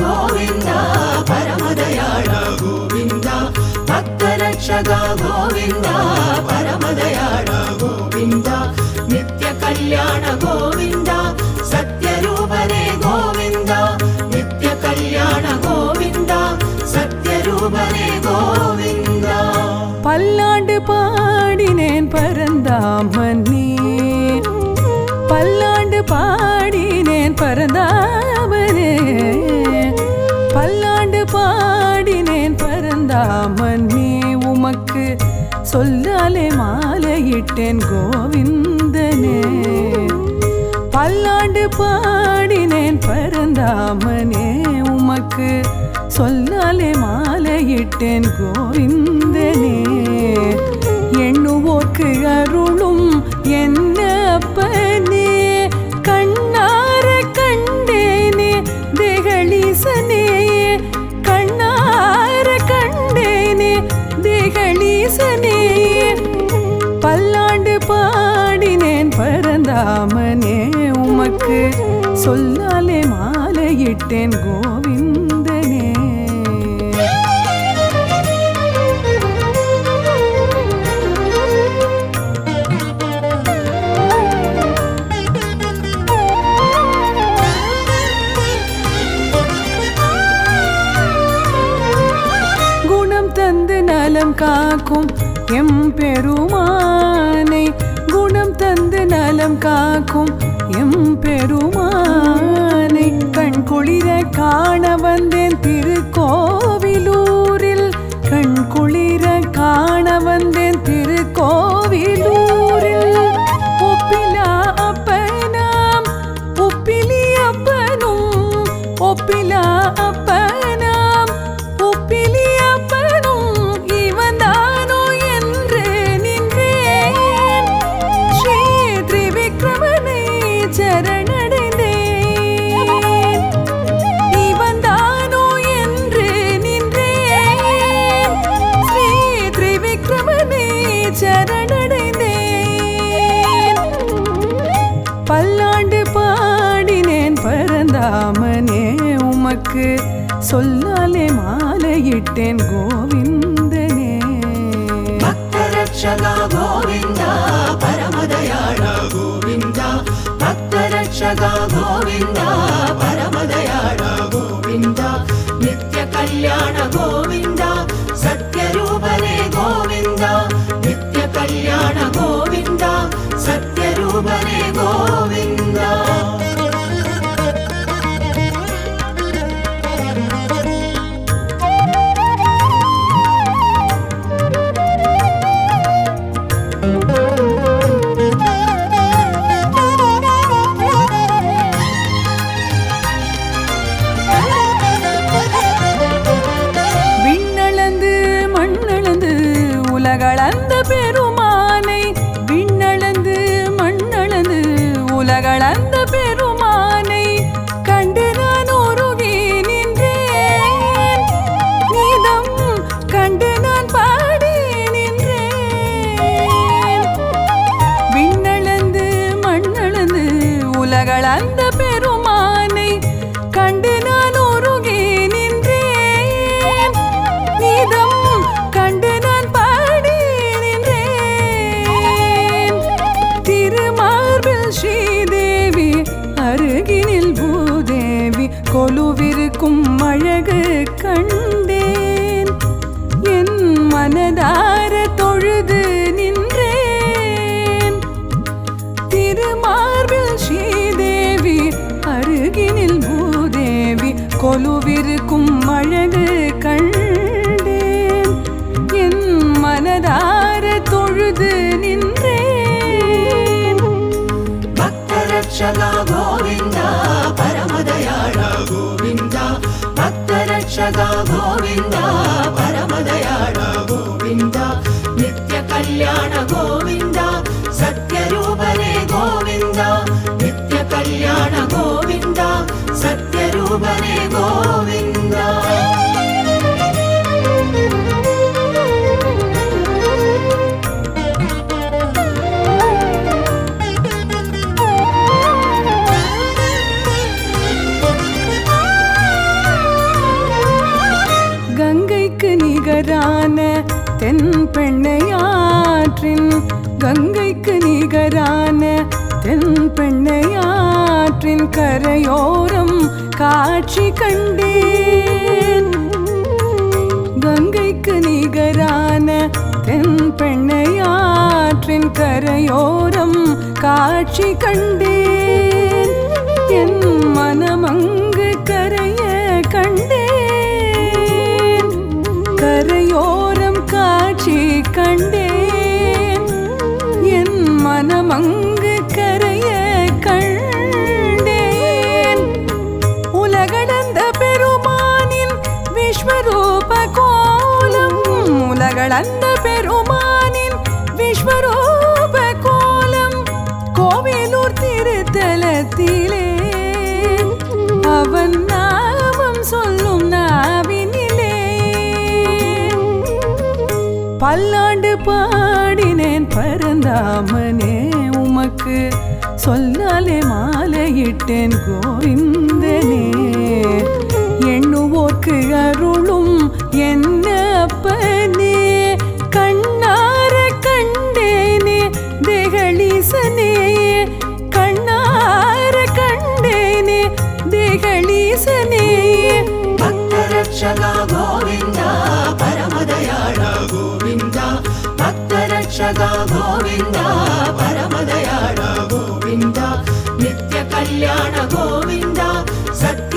ಗೋವಿಂದ ಪರಮದಯಾಳ ಗೋವಿಂದ ಭಕ್ತರಕ್ಷಕ ಗೋವಿಂದ ಪರಮದಯಾಳ ಗೋವಿಂದ ನಿತ್ಯ ಕಲ್ಯಾಣ ಗೋವಿಂದ ಸತ್ಯರೂಪನೇ ಗೋವಿಂದ ನಿತ್ಯ ಕಲ್ಯಾಣ ಗೋವಿಂದ சத்தியரூபனே கோவிந்தா பல்லாண்டு பாடினேன் பரந்தாமன் சொல்லாலே மாலையிட்டேன் கோவிந்தனே. பல்லாண்டு பாடினேன் பரந்தாமனே உமக்கு சொல்லாலே மாலையிட்டேன் கோவிந்தனே. எண்ணுவோக்கு அருளும் என் சொல்லாலே மாலையிட்டேன் கோவிந்தனே. குணம் தந்து நலம் காக்கும் எம் பெருமானை. தந்து காக்கும் எம் பெருமானை கண் குளிர காண வந்தேன் திருக்கோவிலூரில். கண் குளிர காண வந்தேன் உனக்கு சொல்லாலே மாலையிட்டேன் கோவிந்தனே. பக்தரட்சகா கோவிந்தா பரமதயாள கோவிந்தா. பக்தரட்சகா கோவிந்தா பரமதயாள கோவிந்தா. நித்ய கல்யாண கோவிந்தா உலகளந்த பெருமானை கண்டு நான் உருகி நின்றேன். நீதம் கண்டு நான் பாடி நின்றேன். திருமார்பில் ஸ்ரீதேவி அருகினில் பூதேவி கொலுவிருக்கும் அழகு கண்டேன். என் மனதா காத்திருக்கும் அழகு கண்டேன். என் மனதார தொழுது நின்றேன். பக்தரட்சகா கோவிந்தா பரமதயாளா கோவிந்தா. பக்தரட்சகா கோவிந்தா பரமதயாளா கோவிந்தா. நித்ய கல்யாண கோவிந்தா பெண்ணையாற்றின் கங்கைக்கு நிகரான தென் பெண்ணையாற்றின் கரையோரம் காட்சி கண்டேன். கங்கைக்கு நிகரான தென் பெண்ணையாற்றின் கரையோரம் காட்சி கண்டேன். என் மனமங்கு கரைய கண்டேன். கரையோரம் விஸ்வரூப கோலம் உலகளந்த பெருமானின் விஸ்வரூப கோலம். கோவிலூர் திருத்தலத்திலே அவன் நாமம் சொல்லும் நாவினிலே. பல்லாண்டு பாடினேன் பரந்தாமனே உமக்கு சொல்லாலே மாலையிட்டேன் கோவிந்தனே. రక్షక గోవింద పరమదయాళ గోవింద భక్త రక్షక గోవింద పరమదయాళ గోవింద నిత్య కళ్యాణ గోవింద సత్